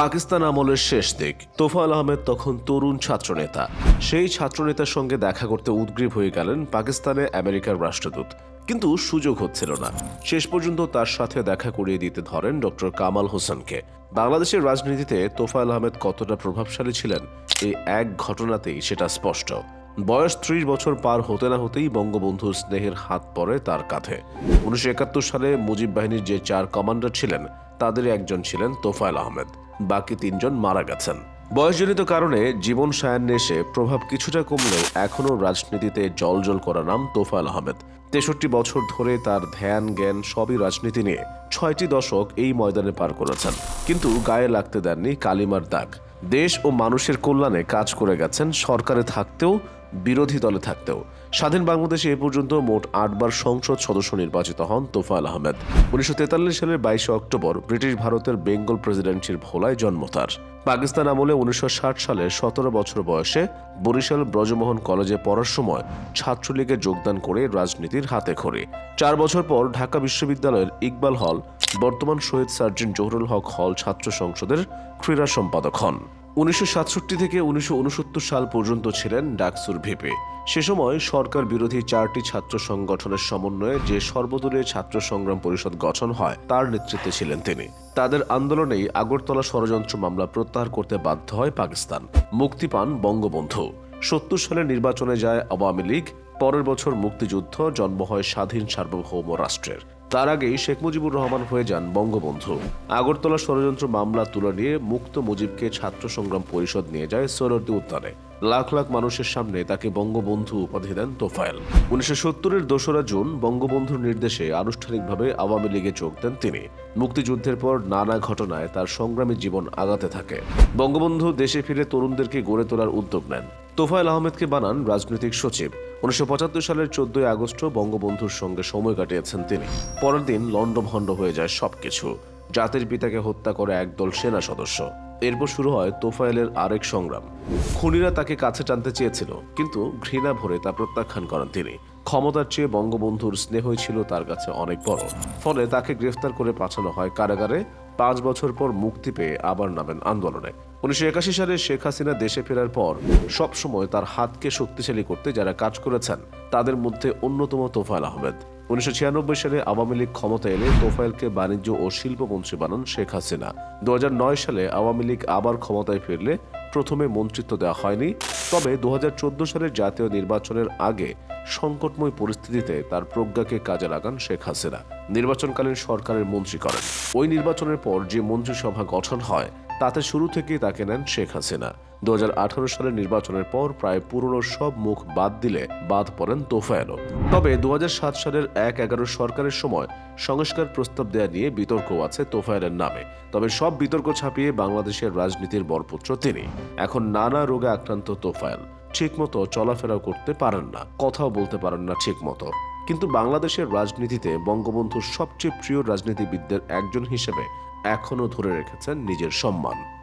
পাকিস্তান আমলের শেষ দিক। তোফাল আহমেদ তখন তরুণ ছাত্রনেতা। সেই ছাত্রনেতার সঙ্গে দেখা করতে উদ্গ্রীব হয়ে গেলেন পাকিস্তানে আমেরিকার রাষ্ট্রদূত। কিন্তু সুযোগ হচ্ছিল না। শেষ পর্যন্ত তার সাথে দেখা করিয়ে দিতে ধরেন ডক্টর কামাল হোসেনকে। বাংলাদেশের রাজনীতিতে তোফায়েল আহমেদ কতটা প্রভাবশালী ছিলেন এই এক ঘটনাতেই সেটা স্পষ্ট। বয়স ত্রিশ বছর পার হতে না হতেই বঙ্গবন্ধুর স্নেহের হাত পড়ে তার কাঁধে। উনিশশো একাত্তর সালে মুজিব বাহিনীর যে চার কমান্ডার ছিলেন, তাদের একজন ছিলেন তোফায়েল আহমেদ। বাকি তিনজন মারা গেছেন। বয়সজনিত কারণে জীবন সায়ান্নে এসে প্রভাব কিছুটা কমলেও এখনও রাজনীতিতে জলজল করা নাম তোফায়েল আহমেদ। তেষট্টি বছর ধরে তার ধ্যান, জ্ঞান সবই রাজনীতি নিয়ে ছয়টি দশক এই ময়দানে পার করেছেন। কিন্তু গায়ে লাগতে দেননি কালিমার দাগ। দেশ ও মানুষের কল্যাণে কাজ করে গেছেন, সরকারে থাকতেও, বিরোধী দলে থাকতেও। স্বাধীন বাংলাদেশে এ পর্যন্ত মোট আটবার সংসদ সদস্য নির্বাচিত হন তোফায়েল আহমেদ। উনিশশো তেতাল্লিশ সালের বাইশে অক্টোবর ব্রিটিশ ভারতের বেঙ্গল প্রেসিডেন্সির ভোলায় জন্ম তার। পাকিস্তান আমলে উনিশশো সালে সতেরো বছর বয়সে বরিশাল ব্রজমোহন কলেজে পড়ার সময় ছাত্রলীগে যোগদান করে রাজনীতির হাতে খড়ে। চার বছর পর ঢাকা বিশ্ববিদ্যালয়ের ইকবাল হল বর্তমান শহীদ সার্জন জহুরুল হক হল ছাত্র সংসদের ক্রীড়া সম্পাদক হন। উনিশশো সাতষট্টি থেকে উনিশশো উনসত্তর সাল পর্যন্ত ছিলেন ডাকসুর ভিপি। সে সময় সরকার বিরোধী চারটি ছাত্র সংগঠনের সমন্বয়ে যে সর্বদলীয় ছাত্র সংগ্রাম পরিষদ গঠন হয়, তার নেতৃত্বে ছিলেন তিনি। তাদের আন্দোলনেই আগরতলা ষড়যন্ত্র মামলা প্রত্যাহার করতে বাধ্য হয় পাকিস্তান। মুক্তি পান বঙ্গবন্ধু। সত্তর সালে নির্বাচনে যায় আওয়ামী লীগ, পরের বছর মুক্তিযুদ্ধ, জন্ম হয় স্বাধীন সার্বভৌম রাষ্ট্রের। তার আগেই শেখ মুজিবুর রহমান হয়ে যান বঙ্গবন্ধু। আগরতলা ষড়যন্ত্র মামলা তুলে নিয়ে মুক্ত মুজিবকে ছাত্র সংগ্রাম পরিষদ নিয়ে যায় সোলর্দি উদ্যানে। লাখ লাখ মানুষের সামনে তাকে বঙ্গবন্ধু উপাধি দেন তোফায়েল। উনিশশো সত্তরের দোসরা জুন বঙ্গবন্ধুর নির্দেশে আনুষ্ঠানিকভাবে আওয়ামী লীগে যোগ দেন তিনি। মুক্তিযুদ্ধের পর নানা ঘটনায় তার সংগ্রামী জীবন আগাতে থাকে। বঙ্গবন্ধু দেশে ফিরে তরুণদেরকে গড়ে তোলার উদ্যোগ নেন। তোফায়েল আহমেদকে বানান রাজনৈতিক সচিব। উনিশশো পঁচাত্তর সালের চোদ্দই আগস্ট বঙ্গবন্ধুর সঙ্গে সময় কাটিয়েছেন তিনি। পরের দিন লন্ডভন্ড হয়ে যায় সবকিছু। জাতির পিতাকে হত্যা করে একদল সেনা সদস্য। এরপর শুরু হয় তোফায়েলের আরেক সংগ্রাম। খুনিরা তাকে কাছে টানতে চেয়েছিল, কিন্তু ঘৃণা ভরে তা প্রত্যাখ্যান করেন তিনি। ক্ষমতার চেয়ে বঙ্গবন্ধুর স্নেহই ছিল তার কাছে অনেক বড়। ফলে তাকে গ্রেফতার করে পাঠানো হয় কারাগারে। পাঁচ বছর পর মুক্তি পেয়ে আবার নামেন আন্দোলনে। উনিশশো একাশি সালে শেখ হাসিনা দেশে ফেরার পর সবসময় তার হাতকে শক্তিশালী করতে যারা কাজ করেছেন, তাদের মধ্যে অন্যতম তোফায়েল আহমেদ। উনিশশো ছিয়ানব্বই সালে আওয়ামী লীগ ক্ষমতা এলে তোফায়েলকে বাণিজ্য ও শিল্প মন্ত্রী বানান শেখ হাসিনা। দু হাজার নয় সালে আওয়ামী লীগ আবার ক্ষমতায় ফিরলে প্রথমে মন্ত্রিত্ব দেওয়া হয়নি। তবে দু হাজার চোদ্দ সালের জাতীয় নির্বাচনের আগে সংকটময় পরিস্থিতিতে তার প্রজ্ঞাকে কাজে লাগান শেখ হাসিনা। নির্বাচনকালীন সরকারের মন্ত্রী করেন। ওই নির্বাচনের পর যে মন্ত্রিসভা গঠন হয়, তাতে শুরু থেকেই তাকে নেন শেখ হাসিনা। দু সালের নির্বাচনের পর প্রায় পুরনো সব মুখ বাদ দিলে বাদ পড়েন তোফায়েলও। তবে দু হাজার সাত সালের এক এগারো সরকারের সময় সংস্কার প্রস্তাব দেয়া নিয়ে বিতর্ক আছে তোফায়েলের নামে। তবে সব বিতর্ক ছাপিয়ে বাংলাদেশের রাজনীতির বরপুত্র তিনি। এখন নানা রোগে আক্রান্ত তোফায়েল। ঠিকমতো চলাফেরা করতে পারেন না, কথাও বলতে পারেন না ঠিকমতো। কিন্তু বাংলাদেশের রাজনীতিতে বঙ্গবন্ধুর সবচেয়ে প্রিয় রাজনীতিবিদদের একজন হিসেবে এখনও ধরে রেখেছেন নিজের সম্মান।